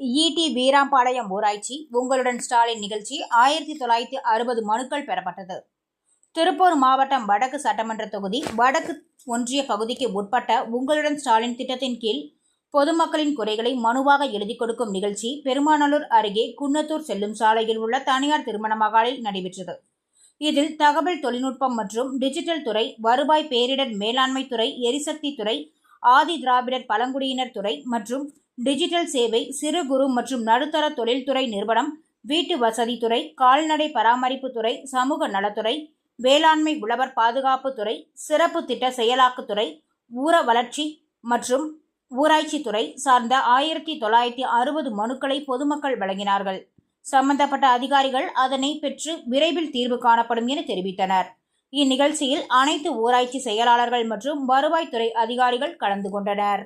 ED வீராம்பாளையம் ஊராட்சி உங்களுடன் ஸ்டாலின் நிகழ்ச்சி ஆயிரத்தி தொள்ளாயிரத்தி அறுபது மனுக்கள் பெறப்பட்டது. திருப்பூர் மாவட்டம் வடக்கு சட்டமன்ற தொகுதி வடக்கு ஒன்றிய பகுதிக்கு உட்பட்ட உங்களுடன் ஸ்டாலின் திட்டத்தின் கீழ் பொதுமக்களின் குறைகளை மனுவாக எழுதி கொடுக்கும் நிகழ்ச்சி பெருமாநல்லூர் அருகே குன்னத்தூர் செல்லும் சாலையில் உள்ள தனியார் திருமண மகாலில் நடைபெற்றது. இதில் தகவல் தொழில்நுட்பம் மற்றும் டிஜிட்டல் துறை வருவாய் பேரிடர் மேலாண்மை துறை எரிசக்தி துறை ஆதி திராவிடர் பழங்குடியினர் துறை மற்றும் டிஜிட்டல் சேவை சிறு குறு மற்றும் நடுத்தர தொழில்துறை நிறுவனம் வீட்டு வசதித்துறை கால்நடை பராமரிப்பு துறை சமூக நலத்துறை வேளாண்மை உழவர் பாதுகாப்பு துறை சிறப்பு திட்ட செயலாக்கத்துறை ஊர வளர்ச்சி மற்றும் ஊராட்சித்துறை சார்ந்த ஆயிரத்தி தொள்ளாயிரத்தி அறுபது மனுக்களை பொதுமக்கள் வழங்கினார்கள். சம்பந்தப்பட்ட அதிகாரிகள் அதனை பெற்று விரைவில் தீர்வு காணப்படும் என தெரிவித்தனர். இந்நிகழ்ச்சியில் அனைத்து ஊராட்சி செயலாளர்கள் மற்றும் வருவாய்த்துறை அதிகாரிகள் கலந்து கொண்டனர்.